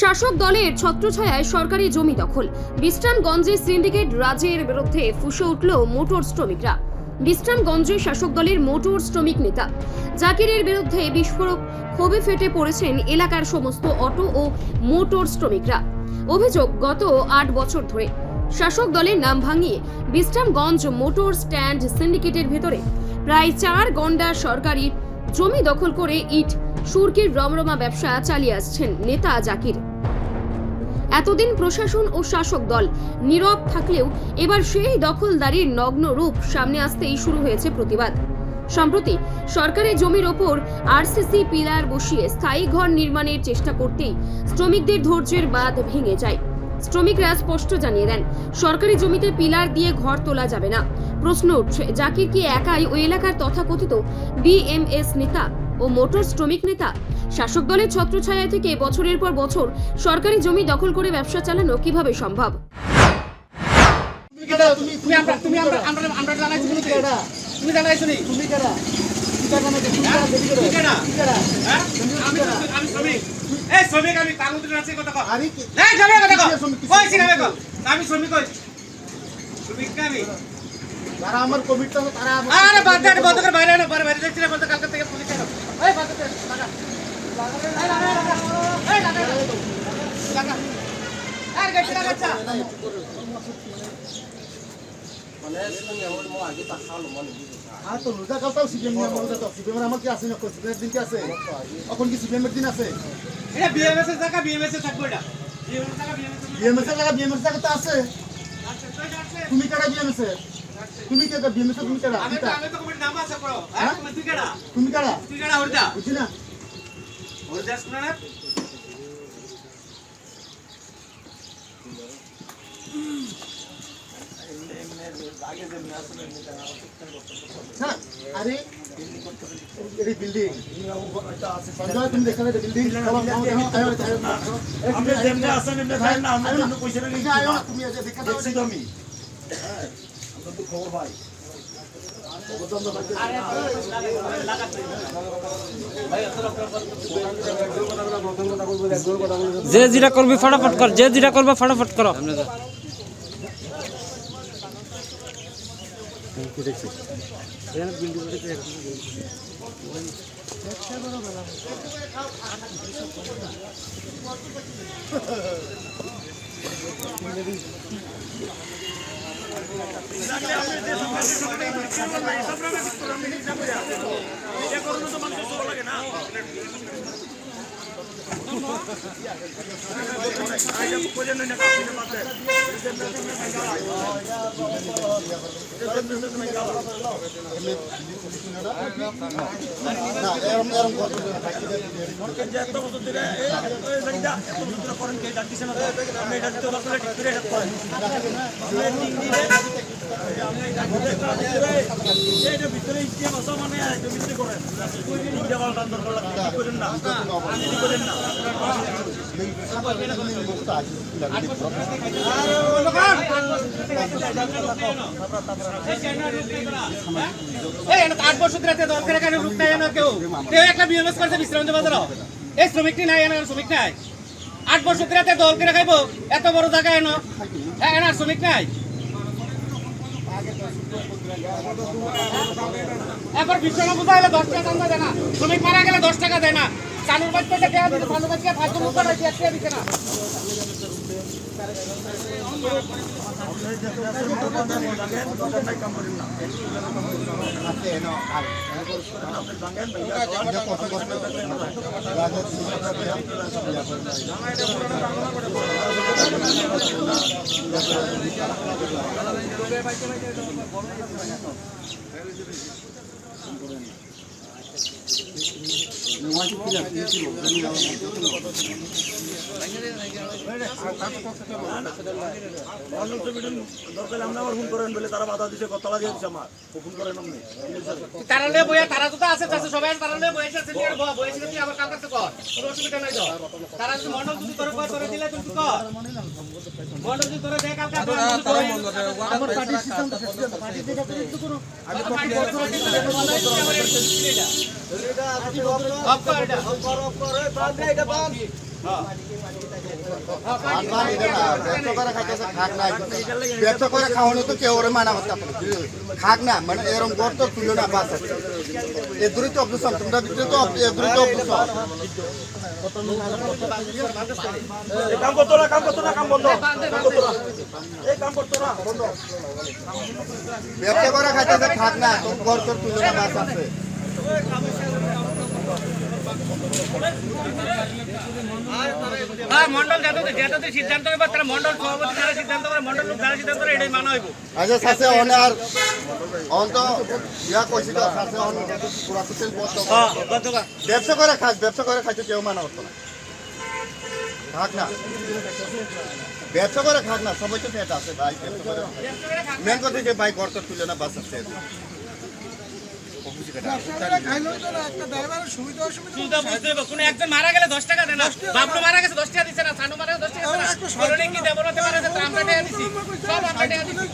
শাসক দলের ছত্রছায়ায় সরকারি জমি দখল। বিশ্রামগঞ্জে সিন্ডিকেট রাজের বিরুদ্ধে ফুসে উঠল মোটর শ্রমিকরা। বিশ্রামগঞ্জে শাসক দলের মোটর শ্রমিক নেতা। জাকিরের বিরুদ্ধে বিস্ফোরক, ক্ষোভে ফেটে পড়েছেন এলাকার সমস্ত অটো ও মোটর শ্রমিকরা। অভিযোগ, গত আট বছর ধরে। শাসক দলের নাম ভাঙিয়ে বিশ্রামগঞ্জ মোটর স্ট্যান্ড সিন্ডিকেটের ভেতরে। প্রায় চার গন্ডা সরকারি জমি দখল করে ইট সুরকির রমরমা ব্যবসা চালিয়ে আসছেন নেতা জাকির। এতদিন প্রশাসন ও শাসক দল নীরব থাকলেও এবার সেই দখলদারির নগ্ন রূপ সামনে আসতেই শুরু হয়েছে প্রতিবাদ। সম্প্রতি সরকারি জমির ওপর আরসিসি পিলার বসিয়ে স্থায়ী ঘর নির্মাণের চেষ্টা করতেই শ্রমিকদের ধৈর্যের বাঁধ ভেঙে যায়। শ্রমিকরা স্পষ্ট জানিয়ে দেন, সরকারি জমিতে পিলার দিয়ে ঘর তোলা যাবে না। প্রশ্ন উঠছে, জাকির কি একাই ওই এলাকার তথাকথিত বিএমএস নেতা? ও মোটর শ্রমিক নেতা। শাসক দলের ছত্রছায়া থেকে বছরের পর বছর সরকারি জমি দখল করে ব্যবসা চালানো কীভাবে সম্ভব? তুমি কেডা? তুমি তুমি আমরা তুমি আমরা আমরা আমরা জানাইছি তুমি কেডা? তুমি জানাইছো নি? তুমি কেডা হ্যাঁ? হ্যাঁ? আমি শ্রমিক। না যারা আমার কমিটি তারা আরে বাদ দে বন্ধ করে বাইরে আনো বাইরে বাইরে দেখছি না বন্ধ কালকে থেকে পুলিশ আনো। এই বাদ দে লাগা লাগা লাগা এই লাগা লাগা আরে লাগাচ্ছা আর না? তো আছে? আচ্ছা তো এটা আছে। তুমি কেডা বিএমএস এর তুমি কেডা বিএমএস তুমি কেডা আমি তো আমি তো কমিটির নাম আছে পড়ো হ্যাঁ? তুমি তুই কেডা তুমি কেডা তুই কেডা হরদা? বুঝছি না। হরদা শুনা না না আরে এটি বিল্ডিং তুমি দেখা যায় বিল্ডিং যেমনি এমনি থাকেন না, আমরা পয়সা নিচ্ছি। না। তুমি এসে দেখা দাও আমি। খবর না। যে যেটা করবি ফটাফট কর যে যেটা করবে ফটাফট করো কে এটা না তো? আপনি এটা দিতে পারলে ঠিক করে এটা করেন। ঠিক করেন না। না। আট বছর ধরে দল করে কেন রূপ নাই এনে কেউ। কেউ একটা বিএমএস করছে বিশ্রাম বাজার এই শ্রমিকটি নাই এনার শ্রমিক নাই। আট বছর ধরে দল করে খাইবো, এত বড় জায়গা এনো হ্যাঁ এনার শ্রমিক নাই। এবার বিশ্রাম বোঝা হলে দশ টাকা দাম দেয় না। মারা গেলে দশ টাকা দেয় না। চানুর বাচ্চা দেওয়া দিতে চানুর না। অন্য ছবিটা দরকার হলে আমরা আবার ফোন করেন বলে তারা বাধা দিছে কতলা দিয়ে দিছে আমার ও ফোন করেন আপনি তারা লয়ে বইয়া তারা তো আছে আছে সবাই আছে, বইয়া আছে নিয়ে বয়া বইয়া তুই আবার কাল করতে কর? কোনো অসুবিধা নাই তো। তারা যদি মন্ডল যদি তোর কয় করে দিলে তুই কর। মন্ডল যদি তোরে দেখ কাল কাল আমার পার্টি সিস্টেম পার্টি যেটা করে করো আমি তো পাঁচ বছর আগে থেকে বলা হয়েছে আমার এই এটা অফ কর এটা আল্লাহ এটা না, ব্যবসা করে খাওয়ানো তো কেউ ওরে মানা না। খাক না মানে এরকম গর্ত তুলো না বাসের দূরে তো অবদূষণ তোমরা ভিতরে তো এর তো অবদূষণ কাম করতো না কাম করতো না কাম বন্ধ কাম করতো না এই কাম করতো না বন্ধ ব্যবসা করে খাইতেছে, খাক না, তোর গর্ত তুলো না বাস আছে মন্ডল যাতে যাতে সিদ্ধান্ত হবে তারা মন্ডল সভাপতি যারা সিদ্ধান্ত করে মন্ডল লোক যারা সিদ্ধান্ত করে এটাই মানা হইব। আচ্ছা ইয়া কইছি তো অন পুরা বত ব্যবসা করে খাক ব্যবসা করে খাইতে কেউ মানা করতো না। খাক না। ব্যবসা করে খাক না সবাই তো আছে ভাই মেন কথা যে ভাই গর্ত তুলে না বাস আছে কোনো একজন মারা গেলে দশ টাকা দেয় না। বাবলু মারা গেছে দশ টাকা দিচ্ছে না সানু মারা গেছে দশ টাকা দিচ্ছে না। কলোনি মারা গেছে আমরা টাকা দিছি। সব আমরা টাকা দিছি।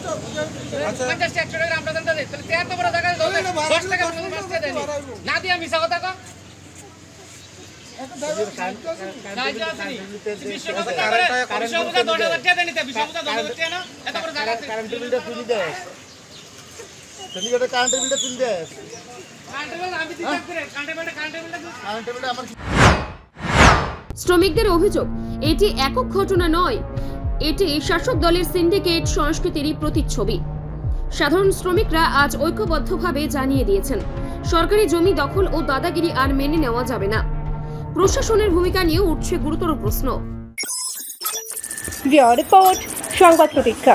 পঞ্চাশ একশো টাকা আমরা দেন তাহলে তেয়ার তো বড় টাকা দশ দশ টাকা দশ টাকা দেয়নি না দিয়ে মিশা কথা কম কারেন্টের বিলটা তুলি দে সেদিকে কারেন্টের বিলটা তুলি। দে কারেন্টের শ্রমিকদের অভিযোগ এটি একক ঘটনা নয়। এটি শাসক দলের সিন্ডিকেট সংস্কৃতিরই প্রতিচ্ছবি। সাধারণ শ্রমিকরা আজ ঐক্যবদ্ধভাবে জানিয়ে দিয়েছেন সরকারি জমি দখল ও দাদাগিরি আর মেনে নেওয়া যাবে না। প্রশাসনের ভূমিকা নিয়েও উঠছে গুরুতর প্রশ্ন। রিপোর্ট সংবাদ প্রতীক্ষা।